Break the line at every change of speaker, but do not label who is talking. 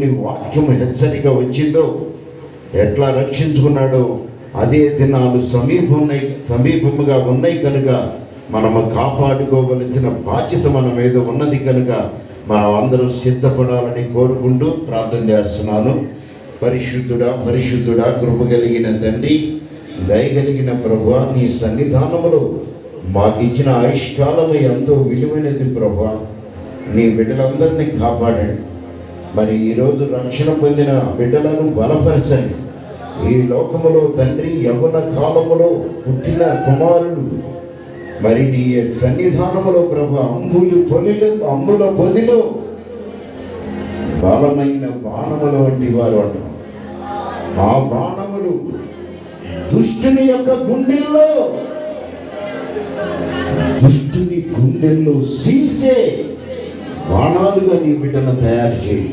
నీ వాక్యం హెచ్చరిక వచ్చిందో ఎట్లా రక్షించుకున్నాడో అదే దినాలు సమీపం సమీపముగా ఉన్నాయి కనుక మనము కాపాడుకోవలసిన బాధ్యత మన మీద ఉన్నది కనుక మనం అందరూ సిద్ధపడాలని కోరుకుంటూ ప్రార్థన చేస్తున్నాను. పరిశుద్ధుడా పరిశుద్ధుడా కృప కలిగిన తండ్రి దయగలిగిన ప్రభు నీ సన్నిధానములో మాకు ఇచ్చిన ఆయుష్కాలము ఎంతో విలువైనది ప్రభు. నీ బిడ్డలందరినీ కాపాడండి. మరి ఈరోజు రక్షణ పొందిన బిడ్డలను బలపరచండి. ఈ లోకములో తండ్రి యవన కాలములో పుట్టిన కుమారుడు మరి నీ సన్నిధానములో ప్రభు అంబులు పొలిలో అంబుల పొదిలో బలమైన బాణముల వంటి వారు అంటారు ఆ బాణములు దుష్టుని యొక్క గుండెల్లో దుష్టుని గుండెల్లో సీల్సే బాణాలుగా నీ బిడ్డను తయారు చేయి.